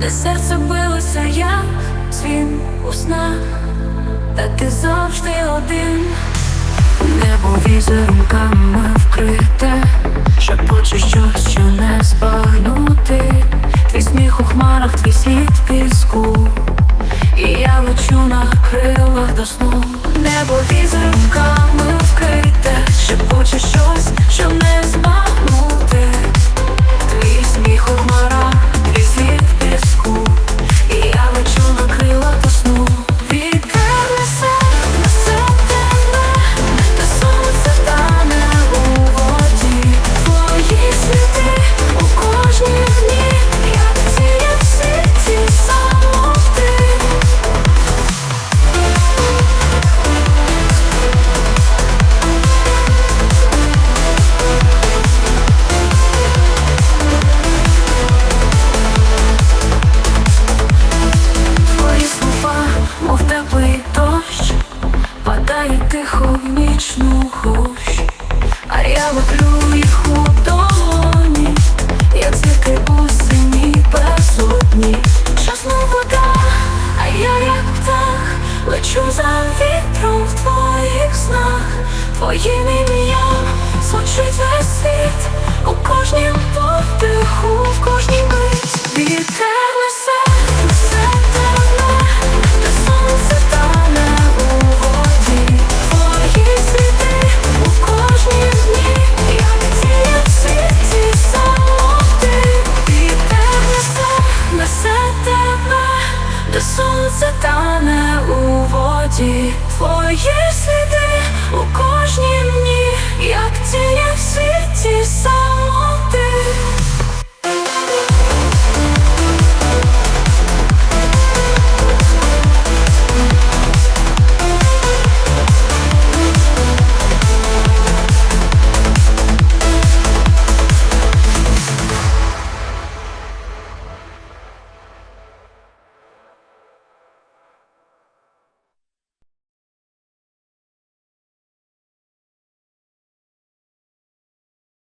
де серце билося, як цін у снах, та ти завжди один, небо візерунками вкрите, шепоче щось, що не збагнути. Твій сміх у хмарах, твій слід піску. І я лечу на крилах до сну, небо візерунками вкрите, шепоче щось, що не. Тихо в нічну гущ, а я лоплю їх у долоні, як зірки у синій безодні. Часну вода, а я як птах, лечу за вітром в твоїх снах, твоїм ім'ям звучить весь світ у кожнім подиху, сонце тане у воді, твої сліди.